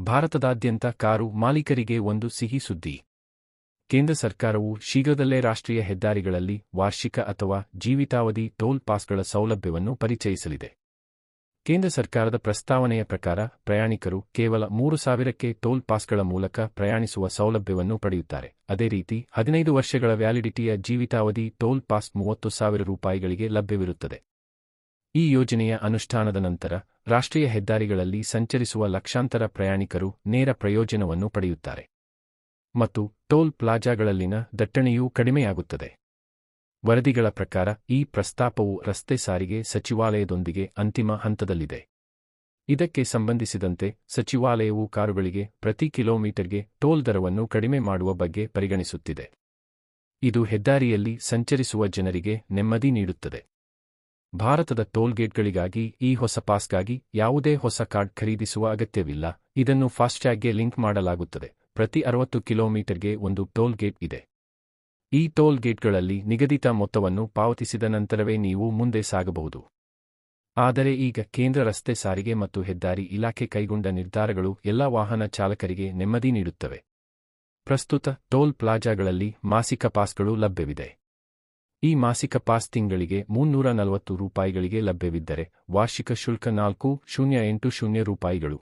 ಭಾರತದಾದ್ಯಂತ ಕಾರು ಮಾಲೀಕರಿಗೆ ಒಂದು ಸಿಹಿ ಸುದ್ದಿ. ಕೇಂದ್ರ ಸರ್ಕಾರವು ಶೀಘ್ರದಲ್ಲೇ ರಾಷ್ಟ್ರೀಯ ಹೆದ್ದಾರಿಗಳಲ್ಲಿ ವಾರ್ಷಿಕ ಅಥವಾ ಜೀವಿತಾವಧಿ ಟೋಲ್ ಪಾಸ್ಗಳ ಸೌಲಭ್ಯವನ್ನು ಪರಿಚಯಿಸಲಿದೆ. ಕೇಂದ್ರ ಸರ್ಕಾರದ ಪ್ರಸ್ತಾವನೆಯ ಪ್ರಕಾರ ಪ್ರಯಾಣಿಕರು ಕೇವಲ ಮೂರು ಸಾವಿರಕ್ಕೆ ಟೋಲ್ ಪಾಸ್ಗಳ ಮೂಲಕ ಪ್ರಯಾಣಿಸುವ ಸೌಲಭ್ಯವನ್ನು ಪಡೆಯುತ್ತಾರೆ. ಅದೇ ರೀತಿ ಹದಿನೈದು ವರ್ಷಗಳ ವ್ಯಾಲಿಡಿಟಿಯ ಜೀವಿತಾವಧಿ ಟೋಲ್ ಪಾಸ್ ಮೂವತ್ತು ಸಾವಿರ ರೂಪಾಯಿಗಳಿಗೆ ಲಭ್ಯವಿರುತ್ತದೆ. ಈ ಯೋಜನೆಯ ಅನುಷ್ಠಾನದ ನಂತರ ರಾಷ್ಟ್ರೀಯ ಹೆದ್ದಾರಿಗಳಲ್ಲಿ ಸಂಚರಿಸುವ ಲಕ್ಷಾಂತರ ಪ್ರಯಾಣಿಕರು ನೇರ ಪ್ರಯೋಜನವನ್ನು ಪಡೆಯುತ್ತಾರೆ. ಮತ್ತು ಟೋಲ್ ಪ್ಲಾಜಾಗಳಲ್ಲಿನ ದಟ್ಟಣೆಯೂ ಕಡಿಮೆಯಾಗುತ್ತದೆ. ವರದಿಗಳ ಪ್ರಕಾರ ಈ ಪ್ರಸ್ತಾಪವು ರಸ್ತೆ ಸಾರಿಗೆ ಸಚಿವಾಲಯದೊಂದಿಗೆ ಅಂತಿಮ ಹಂತದಲ್ಲಿದೆ. ಇದಕ್ಕೆ ಸಂಬಂಧಿಸಿದಂತೆ ಸಚಿವಾಲಯವು ಕಾರುಗಳಿಗೆ ಪ್ರತಿ ಕಿಲೋಮೀಟರ್ಗೆ ಟೋಲ್ ದರವನ್ನು ಕಡಿಮೆ ಮಾಡುವ ಬಗ್ಗೆ ಪರಿಗಣಿಸುತ್ತಿದೆ. ಇದು ಹೆದ್ದಾರಿಯಲ್ಲಿ ಸಂಚರಿಸುವ ಜನರಿಗೆ ನೆಮ್ಮದಿ ನೀಡುತ್ತದೆ. ಭಾರತದ ಟೋಲ್ಗೇಟ್ಗಳಿಗಾಗಿ ಈ ಹೊಸ ಪಾಸ್ಗಾಗಿ ಯಾವುದೇ ಹೊಸ ಕಾರ್ಡ್ ಖರೀದಿಸುವ ಅಗತ್ಯವಿಲ್ಲ. ಇದನ್ನು ಫಾಸ್ಟ್ಯಾಗ್ಗೆ ಲಿಂಕ್ ಮಾಡಲಾಗುತ್ತದೆ. ಪ್ರತಿ ಅರವತ್ತು ಕಿಲೋಮೀಟರ್ಗೆ ಒಂದು ಟೋಲ್ ಗೇಟ್ ಇದೆ. ಈ ಟೋಲ್ ಗೇಟ್ಗಳಲ್ಲಿ ನಿಗದಿತ ಮೊತ್ತವನ್ನು ಪಾವತಿಸಿದ ನಂತರವೇ ನೀವು ಮುಂದೆ ಸಾಗಬಹುದು. ಆದರೆ ಈಗ ಕೇಂದ್ರ ರಸ್ತೆ ಸಾರಿಗೆ ಮತ್ತು ಹೆದ್ದಾರಿ ಇಲಾಖೆ ಕೈಗೊಂಡ ನಿರ್ಧಾರಗಳು ಎಲ್ಲಾ ವಾಹನ ಚಾಲಕರಿಗೆ ನೆಮ್ಮದಿ ನೀಡುತ್ತವೆ. ಪ್ರಸ್ತುತ ಟೋಲ್ ಪ್ಲಾಜಾಗಳಲ್ಲಿ ಮಾಸಿಕ ಪಾಸ್ಗಳು ಲಭ್ಯವಿದೆ. ಈ ಮಾಸಿಕ ಪಾಸ್ ತಿಂಗಳಿಗೆ ಮುನ್ನೂರ ನಲವತ್ತು ರೂಪಾಯಿಗಳಿಗೆ ಲಭ್ಯವಿದ್ದರೆ ವಾರ್ಷಿಕ ಶುಲ್ಕ ನಾಲ್ಕು ಶೂನ್ಯ ಎಂಟು ಶೂನ್ಯ ರೂಪಾಯಿಗಳು.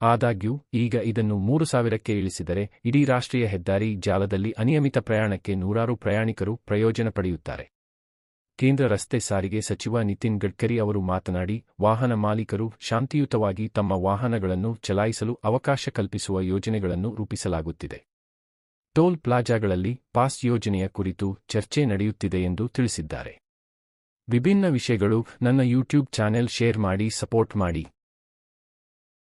ಆದಾಗ್ಯೂ, ಈಗ ಇದನ್ನು ಮೂರು ಸಾವಿರಕ್ಕೆ ಇಳಿಸಿದರೆ ಇಡೀ ರಾಷ್ಟ್ರೀಯ ಹೆದ್ದಾರಿ ಜಾಲದಲ್ಲಿ ಅನಿಯಮಿತ ಪ್ರಯಾಣಕ್ಕೆ ನೂರಾರು ಪ್ರಯಾಣಿಕರು ಪ್ರಯೋಜನ ಪಡೆಯುತ್ತಾರೆ. ಕೇಂದ್ರ ರಸ್ತೆ ಸಾರಿಗೆ ಸಚಿವ ನಿತಿನ್ ಗಡ್ಕರಿ ಅವರು ಮಾತನಾಡಿ, ವಾಹನ ಮಾಲೀಕರು ಶಾಂತಿಯುತವಾಗಿ ತಮ್ಮ ವಾಹನಗಳನ್ನು ಚಲಾಯಿಸಲು ಅವಕಾಶ ಕಲ್ಪಿಸುವ ಯೋಜನೆಗಳನ್ನು ರೂಪಿಸಲಾಗುತ್ತಿದೆ. ಟೋಲ್ ಪ್ಲಾಜಾಗಳಲ್ಲಿ ಪಾಸ್ ಯೋಜನೆಯ ಕುರಿತು ಚರ್ಚೆ ನಡೆಯುತ್ತಿದೆ ಎಂದು ತಿಳಿಸಿದ್ದಾರೆ. ವಿಭಿನ್ನ ವಿಷಯಗಳು ನನ್ನ ಯೂಟ್ಯೂಬ್ ಚಾನೆಲ್ ಶೇರ್ ಮಾಡಿ ಸಪೋರ್ಟ್ ಮಾಡಿ.